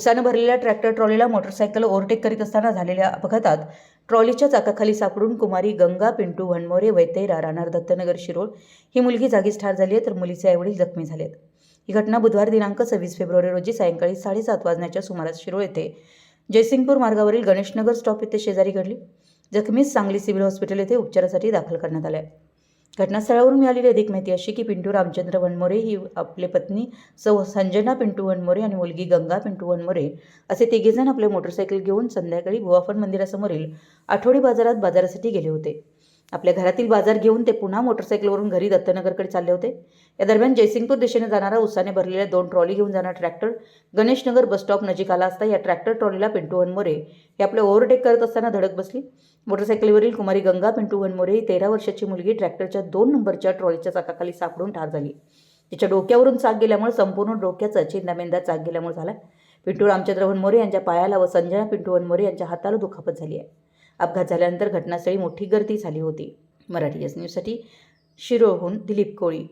उसानं भरलेल्या tractor ट्रॉलीला motorcycle overtake करीत असताना झालेल्या अपघातात ट्रॉलीच्या चाकाखाली सापडून कुमारी गंगा पिंटू वनमोरे वैतेरा राहणार दत्तनगर शिरोळ ही मुलगी जागीच ठार झाली आहे तर मुलीचे आईवडील जखमी झाले आहेत ही घटना बुधवार दिनांक सव्वीस फेब्रुवारी रोजी सायंकाळी साडेसात वाजण्याच्या सुमारास शिरोळ येथे जयसिंगपूर मार्गावरील गणेशनगर स्टॉप येथे शेजारी घडली. जखमीस सांगली सिव्हिल हॉस्पिटल येथे उपचारासाठी दाखल करण्यात आल्या. आहे घटनास्थळावरून मिळालेली अधिक माहिती अशी की पिंटू रामचंद्र वनमोरे ही आपली पत्नी सौ संजना पिंटू वनमोरे आणि मुलगी गंगा पिंटू वनमोरे असे तिघेजण आपले मोटरसायकल घेऊन संध्याकाळी भुवाफण मंदिरासमोरील आठवडी बाजारात बाजारासाठी गेले होते. आपल्या घरातील बाजार घेऊन ते पुन्हा मोटरसायकलवरून घरी दत्तनगरकडे चालले होते. या दरम्यान जयसिंगपूर दिशेने जाणारा उसाने भरलेल्या दोन ट्रॉली घेऊन जाणारा ट्रॅक्टर गणेशनगर बस स्टॉप नजीक आला असता या ट्रॅक्टर ट्रॉलीला पिंटू हनमोरे हे आपले ओव्हरटेक करत असताना धडक बसली. मोटरसायकलीवरील कुमारी गंगा पिंटू हनमोरे ही तेरा वर्षाची मुलगी ट्रॅक्टरच्या दोन नंबरच्या ट्रॉलीच्या चाकाखाली सापडून ठार झाली. तिच्या डोक्यावरून चाक गेल्यामुळे संपूर्ण डोक्याचा चिंदामेंदा चाक गेल्यामुळे झाला. पिंटू रामचंद्र वनमोरे यांच्या पायाला व संजना पिंटू वनमोरे यांच्या हाताला दुखापत झाली आहे. अपघात झाल्यानंतर घटनास्थळी मोठी गर्दी झाली होती. मराठी एस न्यूजसाठी शिरोळहून दिलीप कोळी.